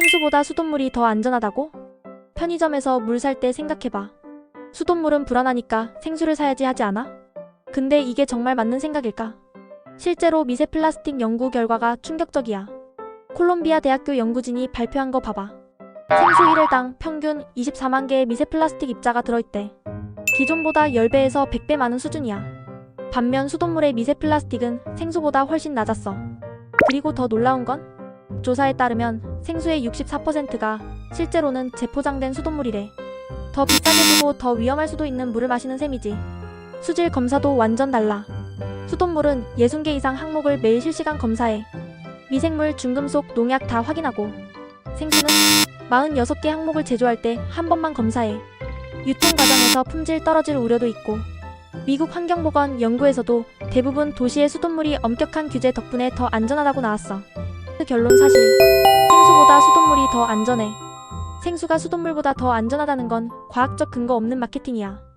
생수보다 수돗물이 더 안전하다고? 편의점에서 물 살 때 생각해봐. 수돗물은 불안하니까 생수를 사야지 하지 않아? 근데 이게 정말 맞는 생각일까? 실제로 미세 플라스틱 연구 결과가 충격적이야. 콜롬비아 대학교 연구진이 발표한 거 봐봐. 생수 1일당 평균 24만 개의 미세 플라스틱 입자가 들어있대. 기존보다 10배에서 100배 많은 수준이야. 반면 수돗물의 미세 플라스틱은 생수보다 훨씬 낮았어. 그리고 더 놀라운 건 조사에 따르면 생수의 64%가 실제로는 재포장된 수돗물이래. 더 비싸게 주고 더 위험할 수도 있는 물을 마시는 셈이지. 수질 검사도 완전 달라. 수돗물은 60개 이상 항목을 매일 실시간 검사해. 미생물, 중금속, 농약 다 확인하고. 생수는 46개 항목을 제조할 때 한 번만 검사해. 유통 과정에서 품질 떨어질 우려도 있고. 미국 환경보건 연구에서도 대부분 도시의 수돗물이 엄격한 규제 덕분에 더 안전하다고 나왔어. 결론 사실. 생수보다 수돗물이 더 안전해. 생수가 수돗물보다 더 안전하다는 건 과학적 근거 없는 마케팅이야.